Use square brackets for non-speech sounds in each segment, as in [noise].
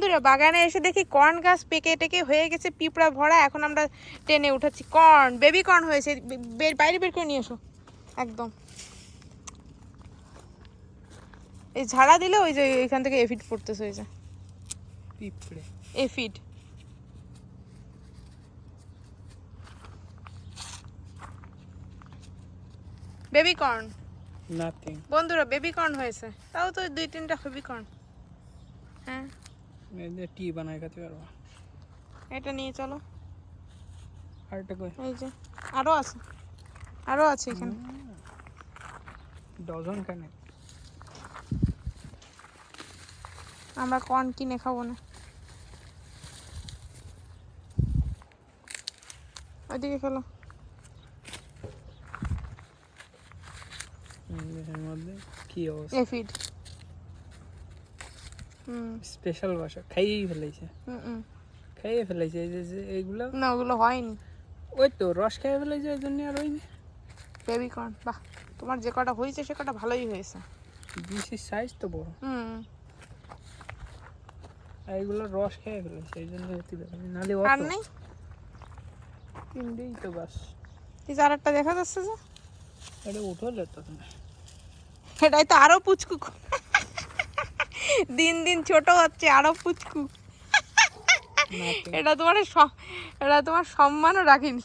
বন্ধুরা বাগানে এসে দেখি কর্ন গাছ পেকে টেকে হয়ে গেছে পিঁপড়া ভরা এখন আমরা টেনে উঠাচ্ছি। কর্ন বেবি কর্ন হয়েছে বের বাইরে বের করে নিয়ে এসো। একদম। এই ঝাড়া দিলে ওই যে এখান থেকে এফিড পড়তেছে ওই যে। পিঁপড়ে। এফিড। Baby corn. নাথিং বন্ধুরা বেবি কর্ন হয়েছে। তাও তো দুই তিনটা বেবি কর্ন। হ্যাঁ। টি বানায় খেতে পারব। এটা নিয়ে চলো। আরেকটা কই? এই যে আরও আছে। আরও আছে এখানে। ডজন কানে আমরা কর্ন কিনে খাব না। ওইদিকে ফেলো এর মধ্যে কি অবস্থা? এফিড স্পেশাল ভাষা খাইয়েই ফেলাইছে। হুম খাইয়ে ফেলাইছে এই যে এইগুলো। না ওগুলো হয়নি। ওই তো রস খাইয়ে ফেলাইছে ওই জন্য আর হয়নি। বেবি কর্ন বাহ তোমার যে কটা হয়েছে সে কটা ভালোই হয়েছে। বিসির সাইজ তো বড়। হুম আর এগুলো রস খেয়ে ফেলেছে এই জন্য হতে পারে নাহলে আর নেই? তিনটেই তো বাস। এই যে আরেকটা দেখা যাচ্ছে যে? এটা উঠো যেত এটাই তো আরও পুচকু দিন দিন ছোট হচ্ছে, আরও পুচকু এটা তোমার এটা তোমার সম্মানও রাখিনি।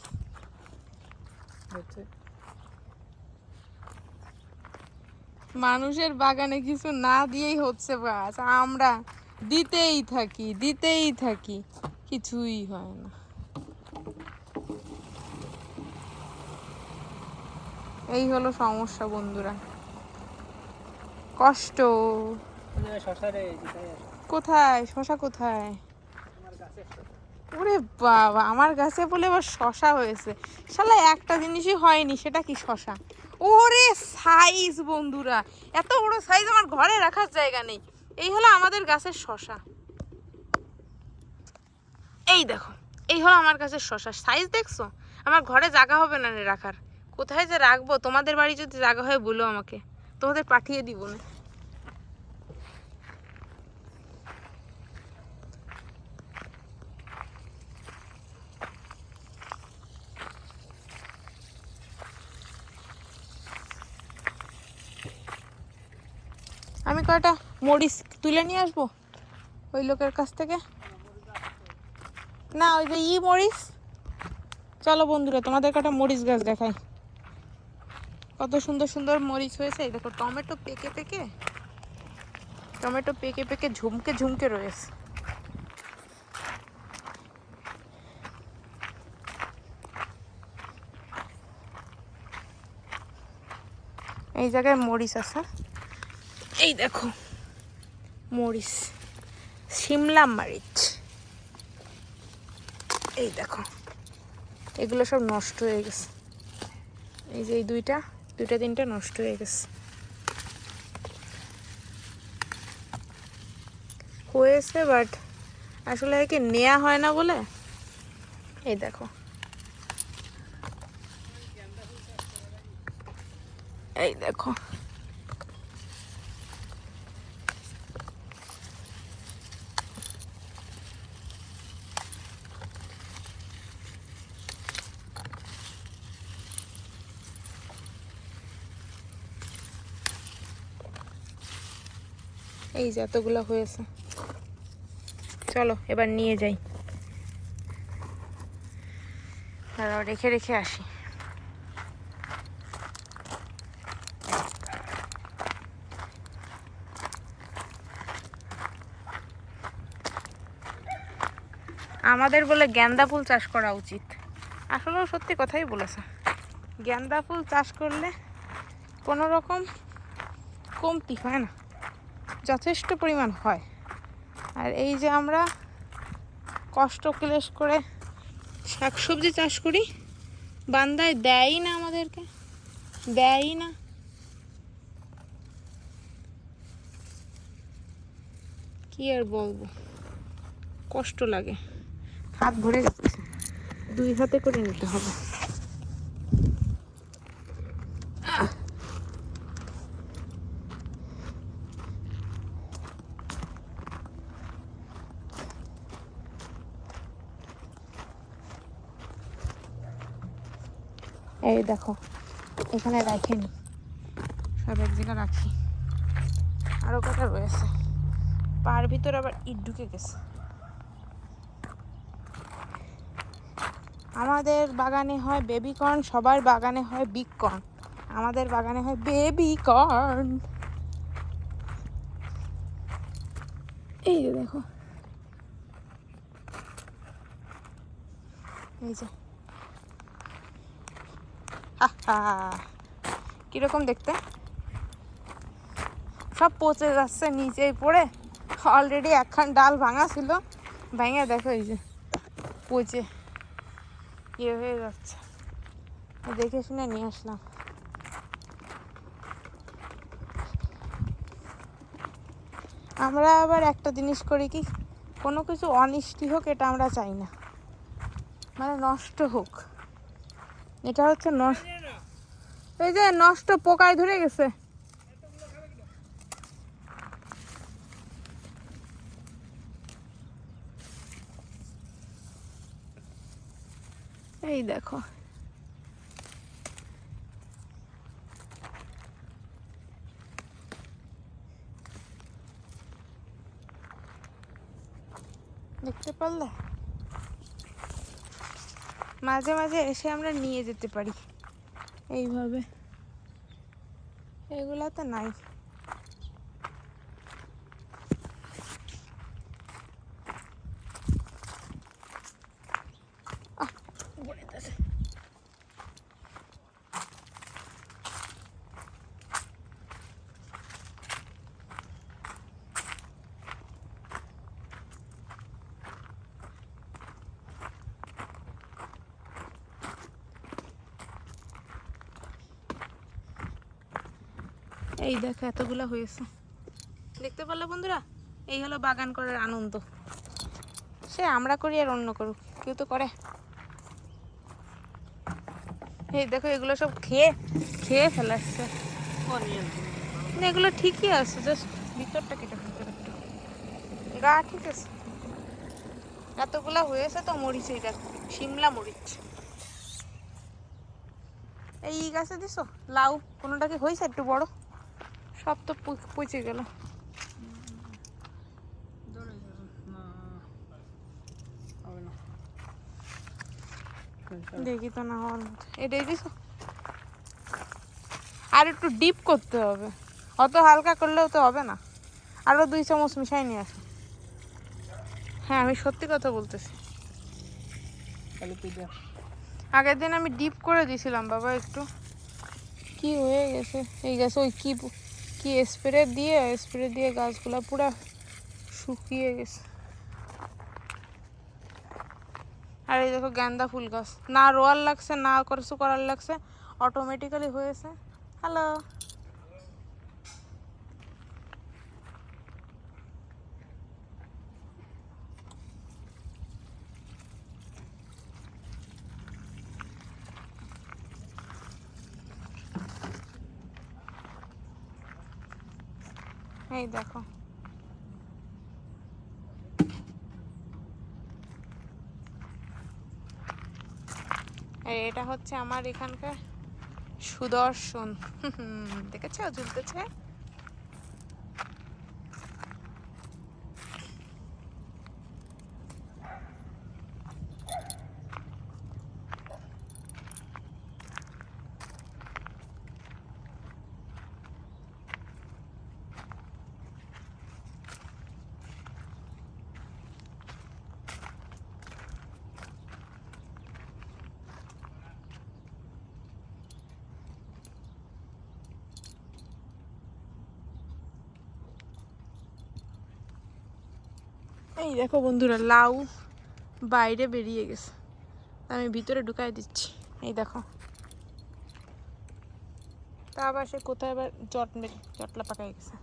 মানুষের বাগানে কিছু না দিয়েই হচ্ছে বাস। আমরা দিতেই থাকি দিতেই থাকি, কিছুই হয় না। এই হলো সমস্যা বন্ধুরা। কষ্ট। কোথায়? শশা কোথায়? ওরে বাবা, আমার গাছে বলে এবার শশা হয়েছে। শালা, একটা জিনিসই হয়নি, সেটা কি শশা? ওরে সাইজ বন্ধুরা, এত বড় সাইজ আমার ঘরে রাখার জায়গা নেই। এই হলো আমাদের গাছের শশা। এই দেখো, এই হলো আমার গাছের শশা। সাইজ দেখছ? আমার ঘরে জায়গা হবে না রাখার। কোথায় যে রাখব? তোমাদের বাড়ি যদি জায়গা হয় বলো আমাকে। তোমাদের পাঠিয়ে দিব না আমি কয়টা মরিচ তুলে নিয়ে আসব ওই লোকের কাছ থেকে? না, ওই যে ই মরিচ। চলো বন্ধুরা, তোমাদের কটা মরিচ গাছ দেখাই। কত সুন্দর সুন্দর মরিচ হয়েছে। এই দেখো, টমেটো পেকে পেকে, টমেটো পেকে পেকে ঝুমকে ঝুমকে রয়েছে। এই জায়গায় মরিচ আছে। এই দেখো। মরিচ। শিমলা মরিচ। এই দেখো। এগুলো সব নষ্ট হয়ে গেছে। এই যে এই দুইটা দুইটা তিনটা নষ্ট হয়ে গেছে। হয়েছে বাট আসলে কি নেওয়া হয় না বলে। এই দেখো। এই দেখো। এই যে এতগুলো হয়েছে। চলো, এবার নিয়ে যাই। দাঁড়াও, রেখে রেখে আসি। আমাদের বলে গেন্দা ফুল চাষ করা উচিত। আসলেও সত্যি কথাই বলেছে। গেন্দা ফুল চাষ করলে কোনো রকম কমতি হয় না। যথেষ্ট পরিমাণ হয়। আর এই যে আমরা কষ্ট ক্লেশ করে শাকসবজি চাষ করি, বান্দায় দেয়ই না আমাদেরকে, দেয়ই না। কি আর বলব? কষ্ট লাগে। হাত ভরে যাচ্ছে দুই হাতে করে নিতে হবে। এই দেখো, এখানে রাখিনি। সব এক জায়গায় রাখি। আরও কটা রয়েছে। পার ভিতরে আবার ইট ঢুকে গেছে। আমাদের বাগানে হয় বেবি কর্ন সবার বাগানে হয় বিগ কর্ন আমাদের বাগানে হয় বেবি কর্ন এই যে দেখো। এই যে। কীরকম দেখতে? সব পচে যাচ্ছে নিচেই পড়ে। অলরেডি একখান ডাল ভাঙা ছিল। ভেঙে দেখো এই যে, পচে। ইয়ে হয়ে যাচ্ছে। দেখে শুনে নিয়ে আসলাম। আমরা আবার একটা জিনিস করি কি, কোনো কিছু অনিষ্টি হোক, এটা আমরা চাই না। মানে নষ্ট হোক। এটা হচ্ছে নষ্ট এই যে নষ্ট পোকায় ধরে গেছে। এই দেখো। দেখতে পারলে? মাঝে মাঝে এসে আমরা নিয়ে যেতে পারি। এইভাবে। এগুলা তো নাই। এই দেখো, এতগুলো হয়েছে। দেখতে পারলে বন্ধুরা? এই হলো বাগান করার আনন্দ। সে আমরা করি আর অন্য করুক, কেউ তো করে। এই দেখো, এগুলো সব খেয়ে খেয়ে ফেলাচ্ছে। এগুলো ঠিকই আছে জাস্ট ভিতরটা কেটে ফেলতে একটু। গা ঠিক আছে। এতগুলা হয়েছে তো মরিচ, এই দেখো, শিমলা মরিচ। এই গাছে দিছো? লাউ, কোনোটা কি হয়েছে একটু বড়? সব তো পচে গেল। দেখি তো না হওয়ার মতো এটাই দিস আর একটু ডিপ করতে হবে। অত হালকা করলেও তো হবে না। আরও দুই চামচ মিশাই নিয়ে আসো। হ্যাঁ আমি সত্যি কথা বলতেছি। আগের দিন আমি ডিপ করে দিয়েছিলাম বাবা একটু। কি হয়ে গেছে? এই গেছে ওই কি কি স্প্রে দিয়ে স্প্রে দিয়ে গাছগুলো পুরো শুকিয়ে গেছে। আর এই দেখো গ্যান্দা ফুল গাছ। না রোয়ার লাগছে, না করছু, করার লাগছে অটোমেটিক্যালি হয়েছে। হ্যালো এই দেখো। এটা হচ্ছে আমার এখানকার সুদর্শন। [laughs] দেখেছ? ঝুলতেছে? এই দেখো বন্ধুরা, লাউ বাইরে বেরিয়ে গেছে। আমি ভিতরে ঢুকাই দিচ্ছি। এই দেখো। তা আবার সে কোথায় আবার জট মেরে জটলা পাকাই গেছে।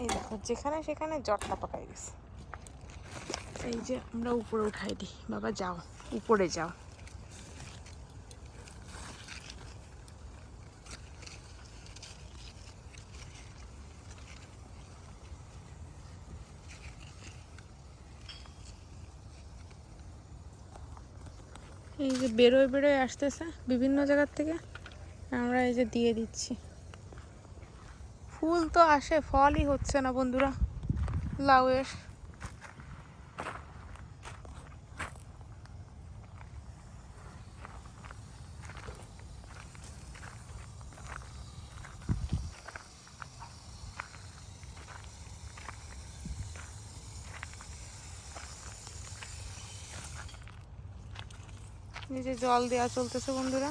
এই দেখো, যেখানে সেখানে জটলা পাকাই গেছে। এই যে আমরা উপরে উঠাই দিই। বাবা, যাও। উপরে যাও। বেরোয় বেরোয় আসতেছে বিভিন্ন জায়গার থেকে। আমরা এই যে দিয়ে দিচ্ছি। ফুল তো আসে, ফলই হচ্ছে না বন্ধুরা, লাউয়ের। যে জল দেওয়া চলতেছে বন্ধুরা।